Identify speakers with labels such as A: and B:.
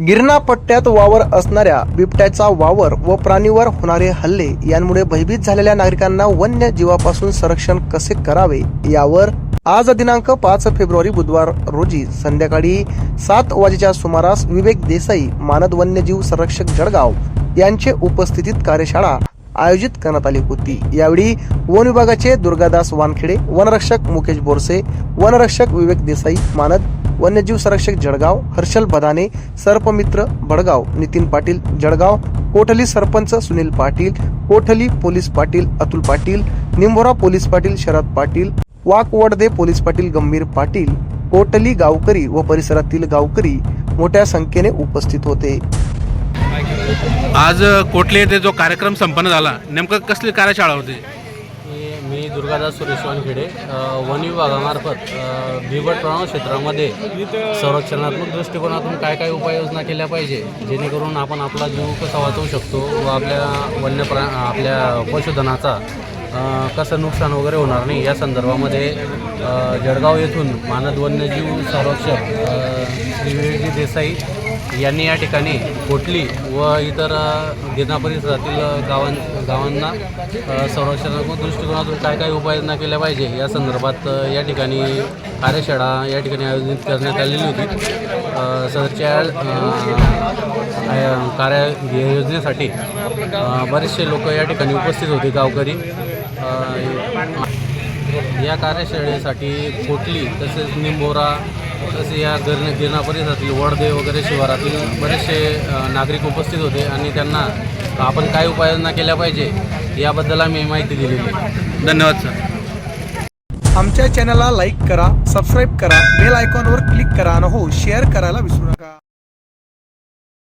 A: गिरणा पट्ट्यात वावर असणाऱ्या बिबट्याचा वावर व प्राणीवर होणारे हल्ले यांमुळे भयभीत झालेल्या नागरिकांना वन्य जीवापासून संरक्षण कसे करावे यावर आज दिनांक पाच फेब्रुवारी बुधवार रोजी संध्याकाळी सात वाजेच्या सुमारास विवेक देसाई मानद वन्यजीव संरक्षक जळगाव यांचे उपस्थितीत कार्यशाळा आयोजित करण्यात आली होती. यावेळी वन विभागाचे दुर्गादास वानखेडे वनरक्षक मुकेश बोरसे वनरक्षक विवेक देसाई मानद वन्यजीव संरक्षक जळगाव हर्षल बदाने सर्पमित्र बडगाव नितीन पाटील जळगाव कोठली sarpanch Sunil Patil Kothali police Patil Atul Patil Nimbhora police Patil Sharad Patil Wakwadde police Patil Gambhir Patil Kotli गावकरी व परिसरातील गावकरी मोठ्या संख्येने उपस्थित होते.
B: आज कोटले येथे जो कार्यक्रम संपन्न झाला नेमकं कसली कार्यशाळा होती?
C: मी दुर्गादास सुरेश वानखेडे वन विभागामार्फत अ, बिबट क्षेत्रामध्ये संरक्षणात्मक दृष्टिकोनातून काय काय उपाययोजना केल्या पाहिजे जेणेकरून आपण आपला जीव कसा वाचवू शकतो व आपल्या वन्य प्रा आपल्या पशुधनाचा कसं नुकसान वगैरे होणार नाही. या संदर्भामध्ये जळगाव येथून मानद वन्यजीव संरक्षक अ, देसाई यांनी या ठिकाणी कोटली व इतर अ, गिरणा परिसरातील गावां गावांना संरक्षणात्मक दृष्टिकोनातून काय काय उपाययोजना केल्या पाहिजे या संदर्भात या ठिकाणी कार्यशाळा या ठिकाणी आयोजित करण्यात आलेली होती. सदरच्या कार्य योजनेसाठी बरेचसे लोक या ठिकाणी उपस्थित होते गावकरी. या कार्यशाळेसाठी कोटली तसेच निंबोरा तसेच या गिरणा गिरणा परिसरातील वडदे वगैरे शिवारातील बरेचसे नागरिक उपस्थित होते आणि त्यांना आपण काय उपाययोजना केल्या पाहिजे याबद्दल आम्ही माहिती दिलेली आहे.
B: धन्यवाद सर
A: आमच्या चॅनलला लाईक करा सबस्क्राईब करा बेल आयकॉनवर क्लिक करा आणि हो शेअर करायला विसरू नका.